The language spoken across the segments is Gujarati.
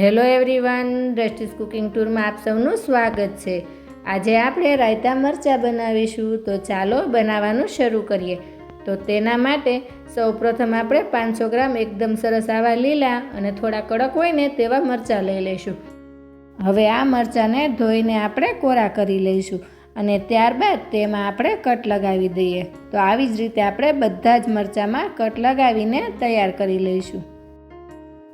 હેલો એવરીવન દ્રષ્ટિસ કુકિંગ ટૂરમાં આપ સૌનું સ્વાગત છે. આજે આપણે રાયતા મરચાં બનાવીશું. તો ચાલો બનાવવાનું શરૂ કરીએ. તો તેના માટે સૌપ્રથમ આપણે પાંચસો ગ્રામ એકદમ સરસ આવા લીલા અને થોડા કડક હોય ને તેવા મરચાં લઈ લઈશું. હવે આ મરચાંને ધોઈને આપણે કોરા કરી લઈશું અને ત્યારબાદ તેમાં આપણે કટ લગાવી દઈએ. તો આવી જ રીતે આપણે બધા જ મરચાંમાં કટ લગાવીને તૈયાર કરી લઈશું.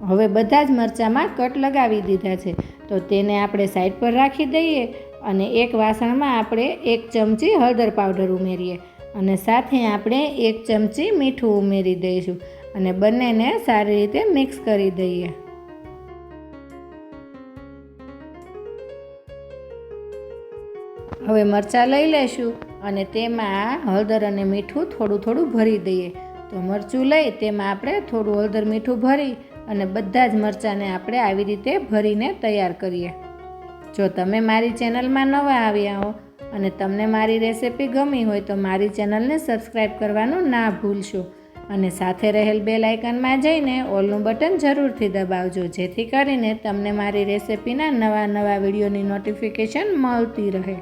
હવે બધા જ મરચાંમાં કટ લગાવી દીધા છે. તો તેને આપણે સાઈડ પર રાખી દઈએ અને એક વાસણમાં આપણે એક ચમચી હળદર પાવડર ઉમેરીએ અને સાથે આપણે એક ચમચી મીઠું ઉમેરી દઈશું અને બંનેને સારી રીતે મિક્સ કરી દઈએ. હવે મરચાં લઈ લેશું અને તેમાં હળદર અને મીઠું થોડું થોડું ભરી દઈએ. તો મરચું લઈ તેમાં આપણે થોડું હળદર મીઠું ભરી અને બધા જ મરચાંને આપણે આવી રીતે ભરીને તૈયાર કરીએ. જો તમે મારી ચેનલમાં નવા આવ્યા હો અને તમને મારી રેસિપી ગમી હોય તો મારી ચેનલને સબસ્ક્રાઈબ કરવાનું ના ભૂલશો અને સાથે રહેલ બેલ આઇકનમાં જઈને ઓલનું બટન જરૂરથી દબાવજો, જેથી કરીને તમને મારી રેસિપીના નવા નવા વિડીયોની નોટિફિકેશન મળતી રહે.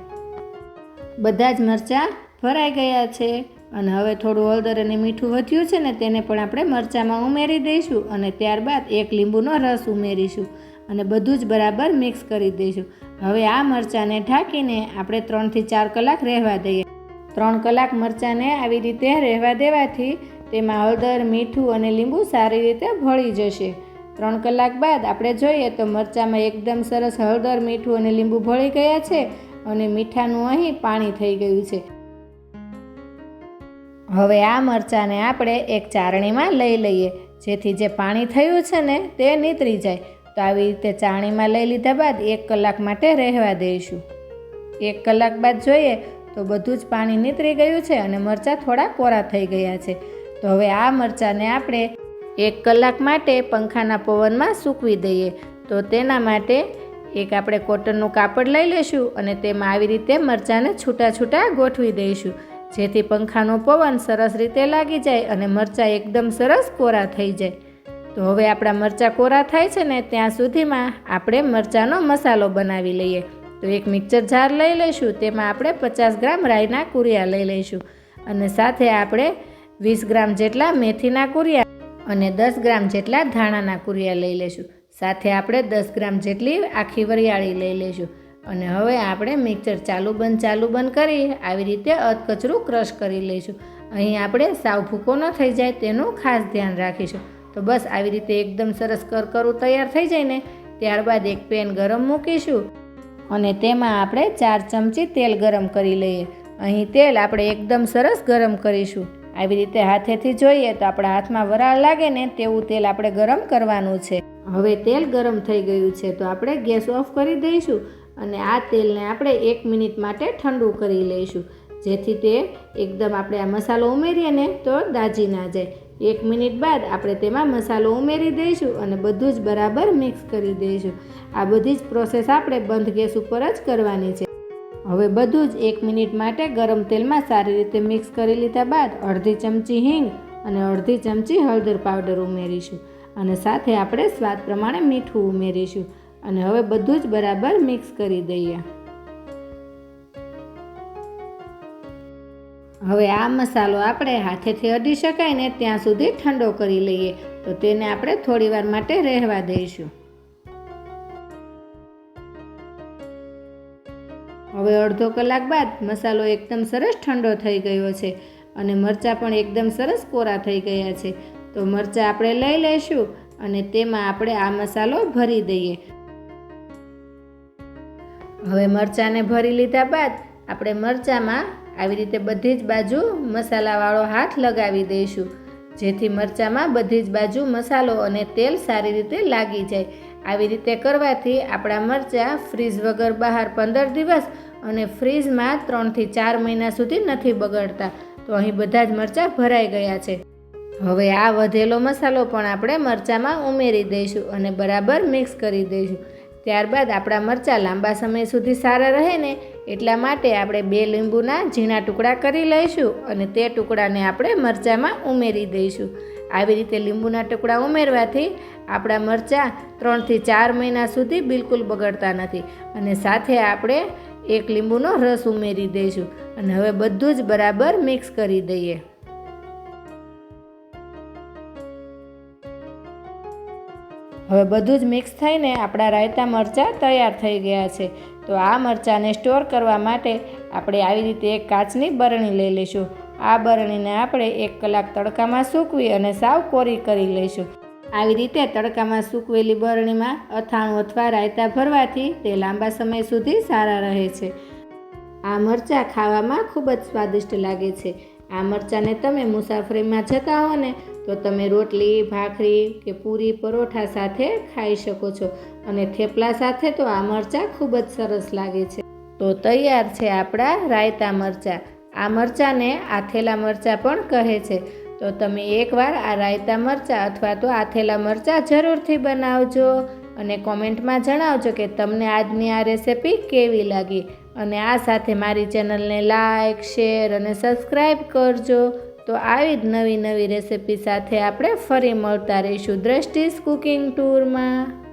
બધા જ મરચાં ભરાઈ ગયા છે. અને હવે થોડું હળદર અને મીઠું વધ્યું છે ને તેને પણ આપણે મરચાંમાં ઉમેરી દઈશું અને ત્યારબાદ એક લીંબુનો રસ ઉમેરીશું અને બધું જ બરાબર મિક્સ કરી દઈશું. હવે આ મરચાંને ઢાંકીને આપણે ત્રણથી ચાર કલાક રહેવા દઈએ. ત્રણ કલાક મરચાંને આવી રીતે રહેવા દેવાથી તેમાં હળદર, મીઠું અને લીંબુ સારી રીતે ભળી જશે. ત્રણ કલાક બાદ આપણે જોઈએ તો મરચાંમાં એકદમ સરસ હળદર, મીઠું અને લીંબુ ભળી ગયા છે અને મીઠાનું અહીં પાણી થઈ ગયું છે. હવે આ મરચાંને આપણે એક ચારણીમાં લઈ લઈએ. જેથી જે પાણી થયું છે ને તે નીતરી જાય. તો આવી રીતે ચારણીમાં લઈ લીધા બાદ એક કલાક માટે રહેવા દઈશું. એક કલાક બાદ જોઈએ તો બધું જ પાણી નીતરી ગયું છે અને મરચાં થોડા કોરા થઈ ગયા છે. તો હવે આ મરચાંને આપણે એક કલાક માટે પંખાના પવનમાં સૂકવી દઈએ. તો તેના માટે એક આપણે કોટનનું કાપડ લઈ લઈશું અને તેમાં આવી રીતે મરચાંને છૂટા છૂટા ગોઠવી દઈશું. જેથી પંખાનો પવન સરસ રીતે લાગી જાય અને મરચાં એકદમ સરસ કોરા થઈ જાય. તો હવે આપણા મરચાં કોરા થાય છે ને, ત્યાં સુધીમાં આપણે મરચાંનો મસાલો બનાવી લઈએ. તો એક મિક્સર જાર લઈ લઈશું, તેમાં આપણે પચાસ ગ્રામ રાઈના કુરિયા લઈ લઈશું. અને સાથે આપણે વીસ ગ્રામ જેટલા મેથીના કુરિયા અને દસ ગ્રામ જેટલા ધાણાના કુરિયા લઈ લઈશું. સાથે આપણે દસ ગ્રામ જેટલી આખી વરિયાળી લઈ લઈશું. અને હવે આપણે મિક્સર ચાલુ બંધ ચાલુ બંધ કરી આવી રીતે અધકચરું ક્રશ કરી લઈશું. અહીં આપણે સાવ ભૂકો ન થઈ જાય તેનું ખાસ ધ્યાન રાખીશું. તો બસ આવી રીતે એકદમ સરસ કરકરું તૈયાર થઈ જાય ને, ત્યારબાદ એક પેન ગરમ મૂકીશું અને તેમાં આપણે ચાર ચમચી તેલ ગરમ કરી લઈએ. અહીં તેલ આપણે એકદમ સરસ ગરમ કરીશું. આવી રીતે હાથેથી જોઈએ તો આપણા હાથમાં વરાળ લાગે ને તેવું તેલ આપણે ગરમ કરવાનું છે. હવે તેલ ગરમ થઈ ગયું છે તો આપણે ગેસ ઓફ કરી દઈશું અને આ તેલને આપણે એક મિનિટ માટે ઠંડુ કરી લઈશું. જેથી તે એકદમ આપણે આ મસાલો ઉમેરીએ ને તો દાજી ના જાય. એક મિનિટ બાદ આપણે તેમાં મસાલો ઉમેરી દઈશું અને બધું જ બરાબર મિક્સ કરી દઈશું. આ બધી જ પ્રોસેસ આપણે બંધ ગેસ ઉપર જ કરવાની છે. હવે બધું જ એક મિનિટ માટે ગરમ તેલમાં સારી રીતે મિક્સ કરી લીધા બાદ અડધી ચમચી હિંગ અને અડધી ચમચી હળદર પાવડર ઉમેરીશું. અને સાથે આપણે સ્વાદ પ્રમાણે મીઠું ઉમેરીશું. અને હવે બધું જ બરાબર મિક્સ કરી દઈએ. હવે આ મસાલો આપણે હાથેથી અડી શકાય ને ત્યાં સુધી ઠંડો કરી લઈએ. તો તેને આપણે થોડી વાર માટે રહેવા દઈશું. હવે અડધો કલાક બાદ મસાલો એકદમ સરસ ઠંડો થઈ ગયો છે અને મરચાં પણ એકદમ સરસ કોરા થઈ ગયા છે. તો મરચાં આપણે લઈ લઈશું અને તેમાં આપણે આ મસાલો ભરી દઈએ. હવે મરચાંને ભરી લીધા બાદ આપણે મરચાંમાં આવી રીતે બધી જ બાજુ મસાલાવાળો હાથ લગાવી દઈશું. જેથી મરચાંમાં બધી જ બાજુ મસાલો અને તેલ સારી રીતે લાગી જાય. આવી રીતે કરવાથી આપણા મરચાં ફ્રીઝ વગર બહાર પંદર દિવસ અને ફ્રીઝમાં ત્રણથી ચાર મહિના સુધી નથી બગડતા. તો અહીં બધા જ મરચાં ભરાઈ ગયા છે. હવે આ વધેલો મસાલો પણ આપણે મરચાંમાં ઉમેરી દઈશું અને બરાબર મિક્સ કરી દઈશું. ત્યારબાદ આપણા મરચાં લાંબા સમય સુધી સારા રહે ને એટલા માટે આપણે બે લીંબુના ઝીણા ટુકડા કરી લઈશું અને તે ટુકડાને આપણે મરચાંમાં ઉમેરી દઈશું. આવી રીતે લીંબુના ટુકડા ઉમેરવાથી આપણા મરચાં ત્રણથી ચાર મહિના સુધી બિલકુલ બગડતા નથી અને સાથે આપણે એક લીંબુનો રસ ઉમેરી દઈશું અને હવે બધું જ બરાબર મિક્સ કરી દઈએ. હવે બધું જ મિક્સ થઈને આપણા રાયતા મરચાં તૈયાર થઈ ગયા છે. તો આ મરચાંને સ્ટોર કરવા માટે આપણે આવી રીતે એક કાચની બરણી લઈ લઈશું. આ બરણીને આપણે એક કલાક તડકામાં સૂકવી અને સાવ કોરી કરી લઈશું. આવી રીતે તડકામાં સૂકવેલી બરણીમાં અથાણું અથવા રાયતા ભરવાથી તે લાંબા સમય સુધી સારા રહે છે. આ મરચાં ખાવામાં ખૂબ જ સ્વાદિષ્ટ લાગે છે. આ મરચાંને તમે મુસાફરીમાં જતા હો ને તો તમે રોટલી, ભાખરી કે પૂરી પરોઠા સાથે ખાઈ શકો છો. અને થેપલા સાથે તો આ મરચાં ખૂબ જ સરસ લાગે છે. તો તૈયાર છે આપણા રાયતા મરચાં. આ મરચાંને આથેલા મરચાં પણ કહે છે. તો તમે એકવાર આ રાયતા મરચાં અથવા તો આથેલા મરચાં જરૂરથી બનાવજો અને કોમેન્ટમાં જણાવજો કે તમને આજની આ રેસિપી કેવી લાગી. અને આ સાથે મારી ચેનલને લાઇક શેર અને સબસ્ક્રાઈબ કરજો. તો આવી જ નવી નવી રેસિપી સાથે આપણે ફરી મળતા રહીશું દ્રષ્ટિસ કુકિંગ ટૂરમાં.